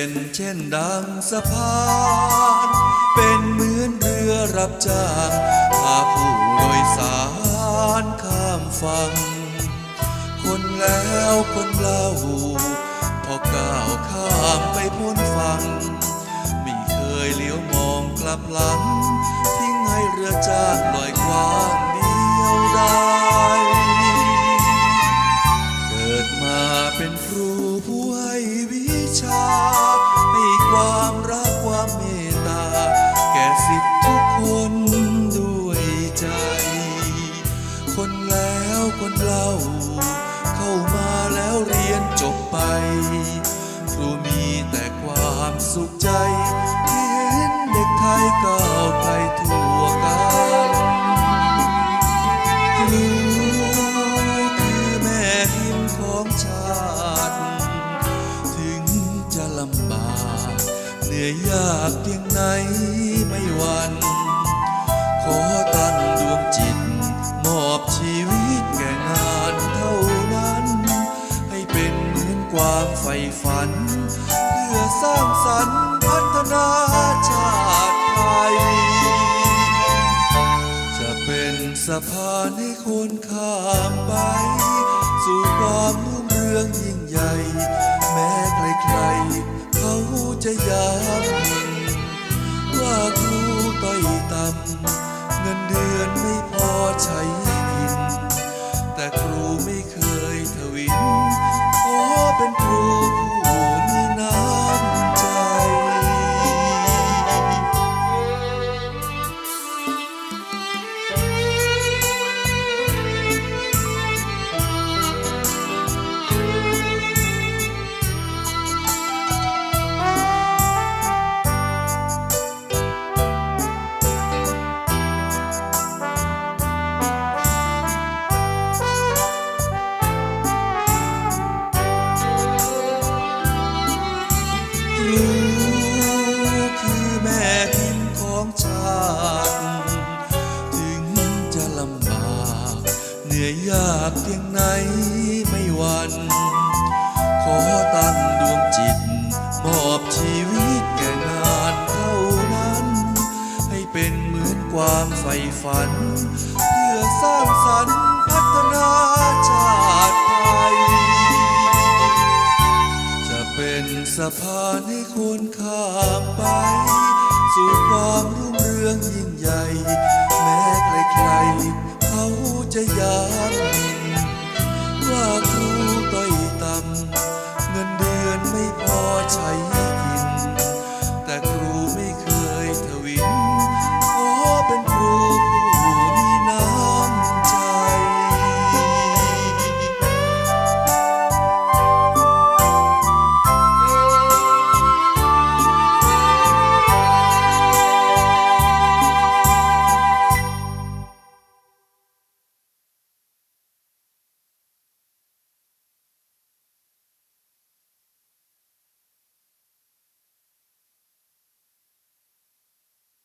ส้นเช่นดังสะพาน เป็นเหมือนเรือรับจ้างพาผู้โดยสารข้ามฝั่ง คนแล้วคนเล่า พอก้าวข้ามไปพ้นฝั่ง ไม่เคยเลี้ยวมองกลับหลัง ทิ้งให้เรือจ้างลอยควางเดียวดาย คนเล่าเข้ามาแล้วเรียนจบไป ครูมีแต่ความสุขใจที่เห็นเด็กไทยก้าวไกลทั่วกันครูคือแม่พิมพ์ของชาติ ถึงจะลำบากเหนื่อยยากเพียงไหนไม่หวัน ขอตั้ง ให้คนข้ามไป สู่ความรุ่งเรืองยิ่งใหญ่ แม้ใครๆ เขาจะยามว่าครูต้อยต่ำ นื่อยยากเพียงไหนไม่หวันขอตั้งดวงจิต มอบชีวิตแก่งานเท่านั้น ให้เป็นเหมือนความใฝ่ฝัน เพื่อสร้างสรรค์พัฒนาชาติไทย จะเป็นสะพานให้คนข้ามไป สู่ความรุ่งเรืองยิ่งใหญ่